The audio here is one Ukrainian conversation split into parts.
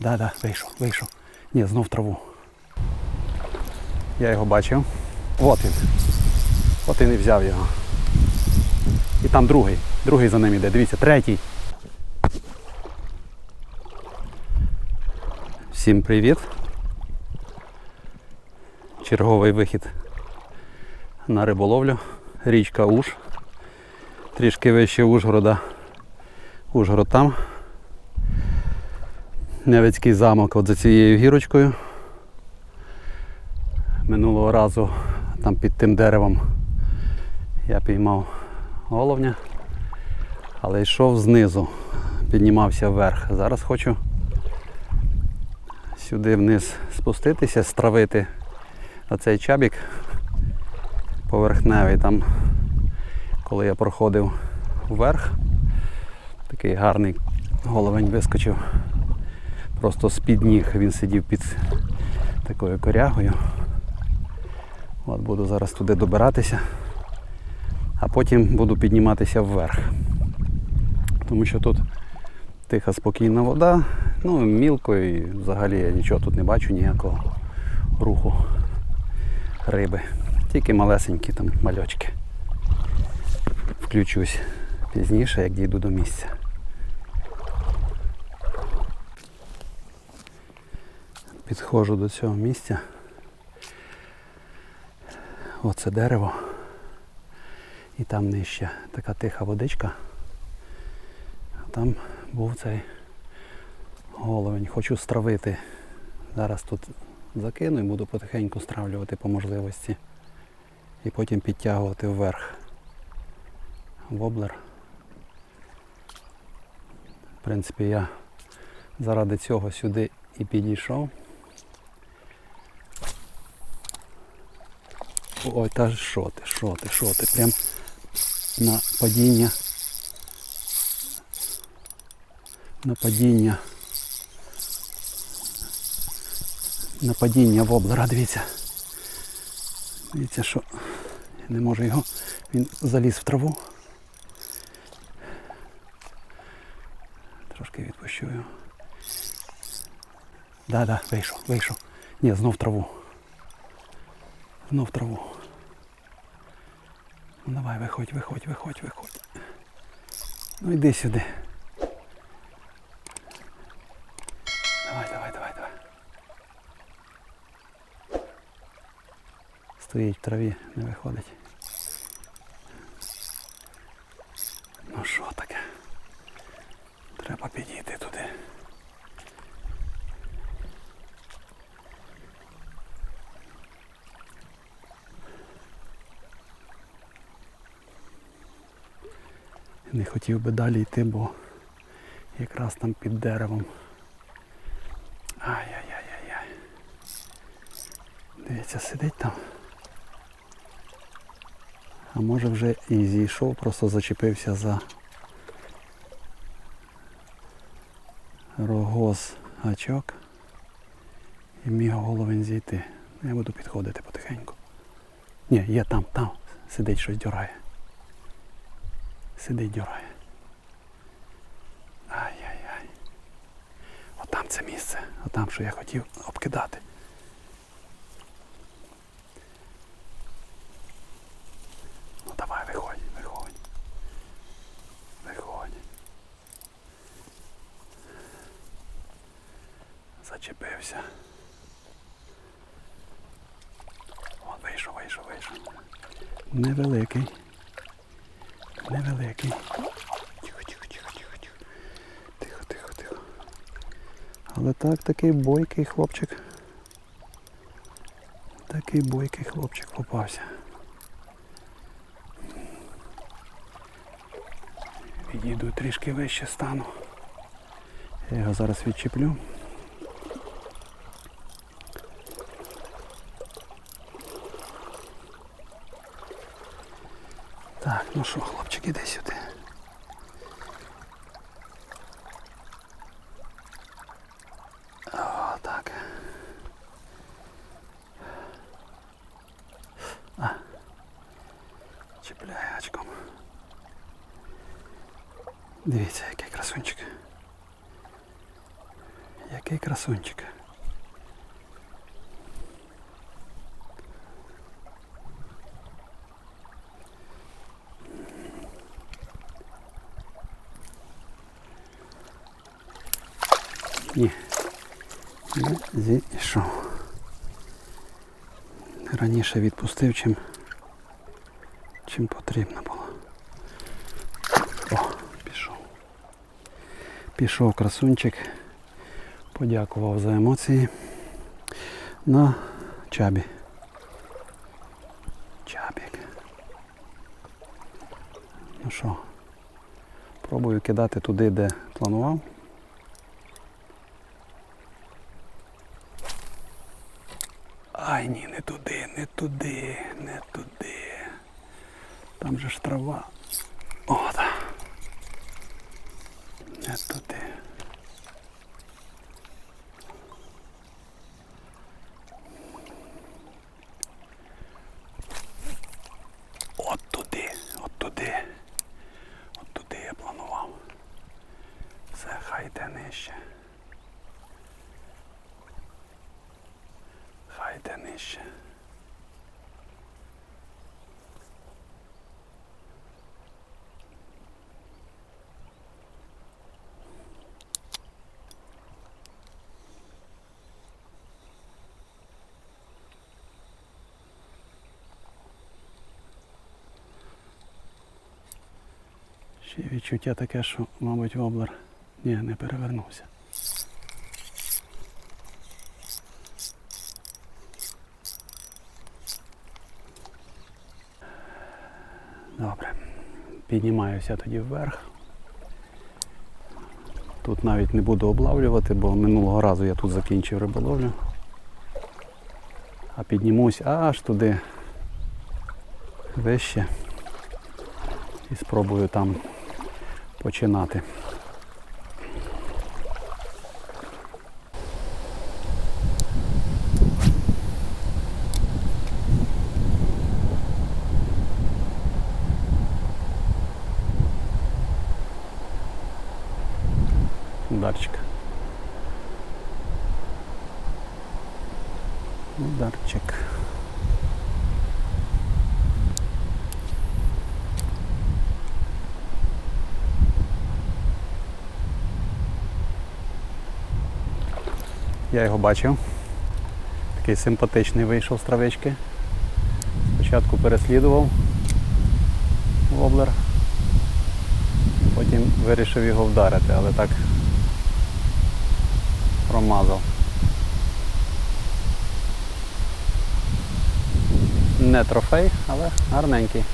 Да, да, вийшов, вийшов. Ні, знов траву. Я його бачив. От він. От він і взяв його. І там другий. Другий за ним іде. Дивіться, третій. Всім привіт. Черговий вихід на риболовлю. Річка Уж. Трішки вище Ужгорода. Ужгород там. Невецький замок от за цією гірочкою. Минулого разу там під тим деревом я піймав головня, але йшов знизу, піднімався вверх. Зараз хочу сюди вниз спуститися, стравити оцей чабік поверхневий. Там, коли я проходив вверх, такий гарний головень вискочив просто з-під ніг. Він сидів під такою корягою. От буду зараз туди добиратися, а потім буду підніматися вверх. Тому що тут тиха, спокійна вода, ну мілко і взагалі я нічого тут не бачу, ніякого руху риби. Тільки малесенькі там мальочки. Включусь пізніше, як дійду до місця. Підходжу до цього місця. Оце дерево. І там нижче така тиха водичка. А там був цей головень. Хочу стравити. Зараз тут закину і буду потихеньку стравлювати по можливості. І потім підтягувати вверх. Воблер. В принципі, я заради цього сюди і підійшов. Ой, та що ти, що ти, що ти? Прям на падіння. На падіння. На падіння воблера, дивіться. Дивіться, що не можу його. Він заліз в траву. Трошки відпущу його. Да, да, вийшов, вийшов. Ні, знов траву. Знов траву. Давай, виходь, виходь, виходь, виходь. Ну йди сюди. Давай, давай, давай, давай. Стоїть в траві, не виходить. Ну що таке? Треба підійти туди. Не хотів би далі йти, бо якраз там під деревом. Ай-яй-яй-яй-яй. Дивіться, сидить там. А може вже і зійшов, просто зачепився за рогоз гачок і міг головень зійти. Я буду підходити потихеньку. Ні, є там, там. Сидить щось дьорає. Сидить дьорає. Ай-яй-яй. Отам це місце. Отам, що я хотів обкидати. Ну давай, виходь, виходь. Виходь. Зачепився. От вийшов, вийшов, вийшов. Невеликий. Невеликий. Тихо, тихо, тихо, тихо, тихо. Тихо, тихо, тихо. Але так, такий бойкий хлопчик. Такий бойкий хлопчик попався. Відійду трішки вище стану. Я його зараз відчеплю. Так, ну що, хлопчик, іди сюди. О, так. А. Чіпляє очком. Дивіться, який красунчик. Який красунчик. Ні. Не зійшов. Раніше відпустив, чим, чим потрібно було. О, пішов. Пішов красунчик. Подякував за емоції. На чабі. Чабік. Ну що, пробую кидати туди, де планував. Ай, ні, не туди, не туди, не туди. Там же ж трава. От. Не туди. От туди, от туди. От туди я планував. Все, хай йде нижче. Нижче. Ще відчуття таке, що, мабуть, воблер ні, не перевернувся. Добре. Піднімаюся тоді вверх. Тут навіть не буду облавлювати, бо минулого разу я тут закінчив риболовлю. А піднімусь аж туди вище і спробую там починати. Ударчик. Ударчик. Я його бачив. Такий симпатичний вийшов з травички. Спочатку переслідував воблер, потім вирішив його вдарити, але так промазав. Не трофей, але гарненький.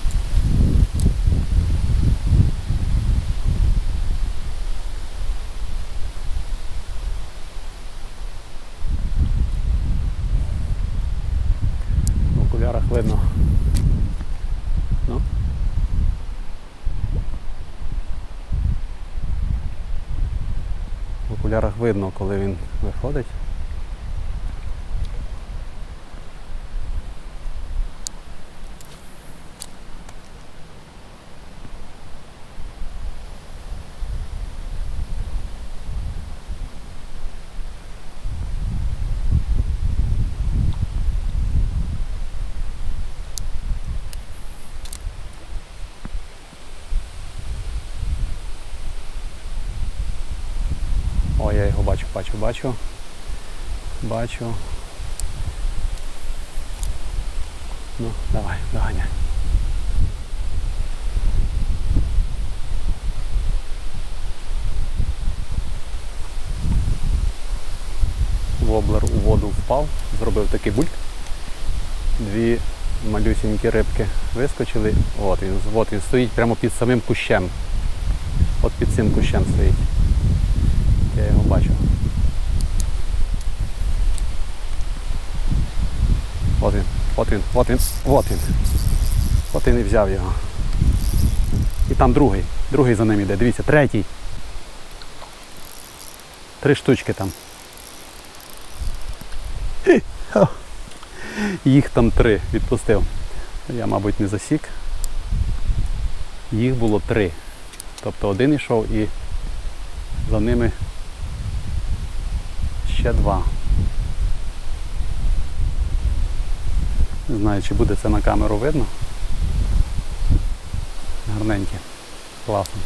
В окулярах видно. Ну. В окулярах видно, коли він виходить. О, я його бачу, бачу, бачу. Бачу. Ну, давай, доганяй. Воблер у воду впав, зробив такий бульк. Дві малюсінькі рибки вискочили. От він, от він стоїть прямо під самим кущем. От під цим кущем стоїть. Я його бачу. От він, от він, от він, от він. От він і взяв його. І там другий. Другий за ним іде. Дивіться, третій. Три штучки там. Їх там три відпустив. Я, мабуть, не засік. Їх було три. Тобто один йшов і за ними ще два. Не знаю, чи буде це на камеру видно. Гарненькі. Класно.